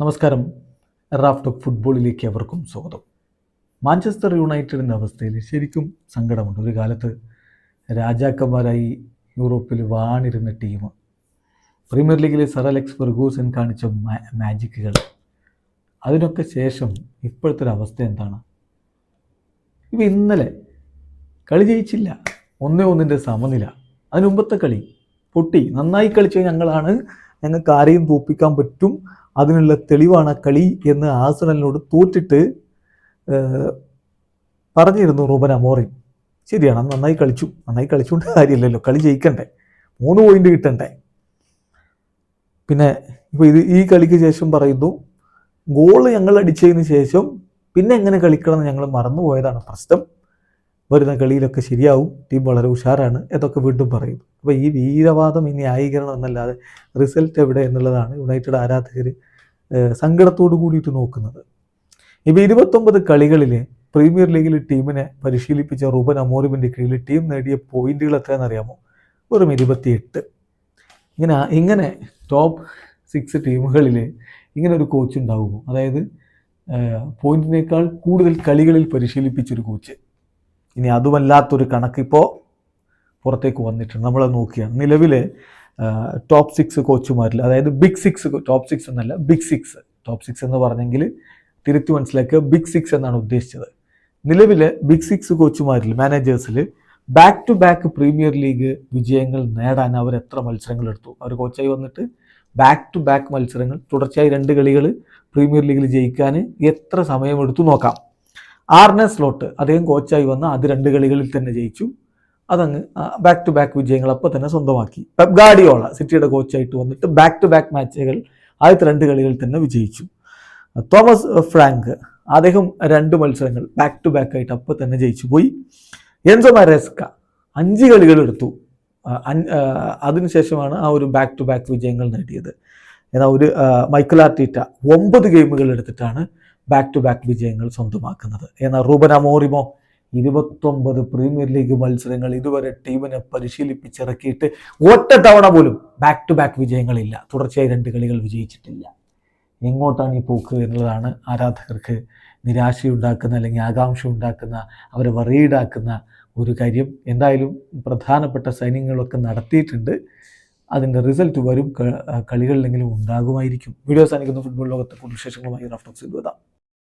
നമസ്കാരം. Raft of ഫുട്ബോളിലേക്ക് അവർക്കും സ്വാഗതം. മാഞ്ചസ്റ്റർ യുണൈറ്റഡിന്റെ അവസ്ഥയിൽ ശരിക്കും സങ്കടമുണ്ട്. ഒരു കാലത്ത് രാജാക്കന്മാരായി യൂറോപ്പിൽ വാണിരുന്ന ടീം പ്രീമിയർ ലീഗിലെ സർ അലക്സ് ഫെർഗൂസൻ കാണിച്ച മാജിക്കുകൾ അതിനൊക്കെ ശേഷം ഇപ്പോഴത്തെ ഒരു അവസ്ഥ എന്താണ്? ഇവ ഇന്നലെ കളി ജയിച്ചില്ല. ഒന്നേ ഒന്നിന്റെ സമനില. അതിന് മുമ്പത്തെ കളി പൊട്ടി. നന്നായി കളിച്ച ഞങ്ങളാണ്. ഞങ്ങൾക്ക് ആരെയും തോപ്പിക്കാൻ പറ്റും. അതിനുള്ള തെളിവാണ് കളി എന്ന് ആസണലിനോട് തോറ്റിട്ട് പറഞ്ഞിരുന്നു റൂബൻ അമോറിൻ ശരിയാണ് നന്നായി കളിച്ചു. നന്നായി കളിച്ചുകൊണ്ട് കാര്യമില്ലല്ലോ. കളി ജയിക്കണ്ടേ. മൂന്ന് പോയിന്റ് കിട്ടണ്ടേ. പിന്നെ ഇപ്പോൾ ഇത് ഈ കളിക്ക് ശേഷം പറയുന്നു ഗോൾ ഞങ്ങൾ അടിച്ചതിന് ശേഷം പിന്നെ എങ്ങനെ കളിക്കണം എന്ന് ഞങ്ങൾ മറന്നുപോയതാണ് പ്രശ്നം. വരുന്ന കളിയിലൊക്കെ ശരിയാവും. ടീം വളരെ ഉഷാറാണ് എന്നൊക്കെ വീണ്ടും പറയും അപ്പോൾ ഈ വീരവാദം ഇനി ന്യായീകരണം എന്നല്ലാതെ റിസൾട്ട് എവിടെ എന്നുള്ളതാണ് യുണൈറ്റഡ് ആരാധകർ സങ്കടത്തോടു കൂടിയിട്ട് നോക്കുന്നത്. ഇപ്പോൾ ഇരുപത്തൊമ്പത് കളികളിൽ പ്രീമിയർ ലീഗിൽ ടീമിനെ പരിശീലിപ്പിച്ച റൂബൻ അമോറിമിന്റെ കീഴിൽ ടീം നേടിയ പോയിന്റുകൾ എത്രയാണെന്ന് അറിയാമോ? വെറും ഇരുപത്തിയെട്ട്. ഇങ്ങനെ ഇങ്ങനെ ടോപ്പ് സിക്സ് ടീമുകളിൽ ഇങ്ങനെ ഒരു കോച്ച് ഉണ്ടാകുമോ അതായത് പോയിന്റിനേക്കാൾ കൂടുതൽ കളികളിൽ പരിശീലിപ്പിച്ചൊരു കോച്ച് ഇനി അതുമല്ലാത്തൊരു കണക്കിപ്പോൾ പുറത്തേക്ക് വന്നിട്ടുണ്ട്. നമ്മളെ നോക്കിയാണ് നിലവിലെ ടോപ്പ് സിക്സ് കോച്ചുമാരിൽ അതായത് ബിഗ് സിക്സ് ടോപ്പ് സിക്സ് എന്നല്ല ബിഗ് സിക്സ് ടോപ്പ് സിക്സ് എന്ന് പറഞ്ഞെങ്കിൽ തിരുത്തി മനസ്സിലാക്കുക ബിഗ് സിക്സ് എന്നാണ് ഉദ്ദേശിച്ചത്. നിലവിലെ ബിഗ് സിക്സ് കോച്ചുമാരിൽ മാനേജേഴ്സിൽ back to back premier league വിജയങ്ങൾ നേടാൻ അവർ എത്ര മത്സരങ്ങൾ എടുത്തു? അവർ കോച്ചായി വന്നിട്ട് ബാക്ക് ടു ബാക്ക് മത്സരങ്ങൾ തുടർച്ചയായി രണ്ട് കളികൾ പ്രീമിയർ ലീഗിൽ ജയിക്കാൻ എത്ര സമയമെടുത്തു നോക്കാം. ആർനെ സ്ലോട്ട് അദ്ദേഹം കോച്ചായി വന്ന അത് രണ്ട് കളികളിൽ തന്നെ ജയിച്ചു. അതങ്ങ് ബാക്ക് ടു ബാക്ക് വിജയങ്ങൾ അപ്പോൾ തന്നെ സ്വന്തമാക്കി. പെപ് ഗാഡിയോള സിറ്റിയുടെ കോച്ചായിട്ട് വന്നിട്ട് ബാക്ക് ടു ബാക്ക് മാച്ചുകൾ ആദ്യത്തെ രണ്ട് കളികളിൽ തന്നെ വിജയിച്ചു. തോമസ് ഫ്രാങ്ക് അദ്ദേഹം രണ്ട് മത്സരങ്ങൾ ബാക്ക് ടു ബാക്ക് ആയിട്ട് അപ്പോൾ തന്നെ ജയിച്ചു പോയി. എൻസോ മാരേസ്ക അഞ്ച് കളികൾ എടുത്തു. അതിനുശേഷമാണ് ആ ഒരു ബാക്ക് ടു ബാക്ക് വിജയങ്ങൾ നേടിയത്. എന്നാൽ ഒരു മൈക്കിൾ ആർട്ടീറ്റ ഒമ്പത് ഗെയിമുകൾ എടുത്തിട്ടാണ് ബാക്ക് ടു ബാക്ക് വിജയങ്ങൾ സ്വന്തമാക്കുന്നത്. എന്നാൽ റൂബൻ അമോറിമോ ഇരുപത്തൊമ്പത് പ്രീമിയർ ലീഗ് മത്സരങ്ങൾ ഇതുവരെ ടീമിനെ പരിശീലിപ്പിച്ചിറക്കിയിട്ട് ഒറ്റ തവണ പോലും ബാക്ക് ടു ബാക്ക് വിജയങ്ങളില്ല. തുടർച്ചയായി രണ്ട് കളികൾ വിജയിച്ചിട്ടില്ല. എങ്ങോട്ടാണ് ഈ പോക്ക് എന്നുള്ളതാണ് ആരാധകർക്ക് നിരാശയുണ്ടാക്കുന്ന അല്ലെങ്കിൽ ആകാംക്ഷ ഉണ്ടാക്കുന്ന അവരെ വറീഡാക്കുന്ന ഒരു കാര്യം. എന്തായാലും പ്രധാനപ്പെട്ട സൈനികങ്ങളൊക്കെ നടത്തിയിട്ടുണ്ട്. അതിന്റെ റിസൾട്ട് വരും കളികളിലെങ്കിലും ഉണ്ടാകുമായിരിക്കും. വീഡിയോ സാധിക്കുന്ന ഫുട്ബോൾ ലോകത്തെ കൂടുതൽ വിശേഷങ്ങളുമായി റഫ്റ്റോക്സിൽ വരാം.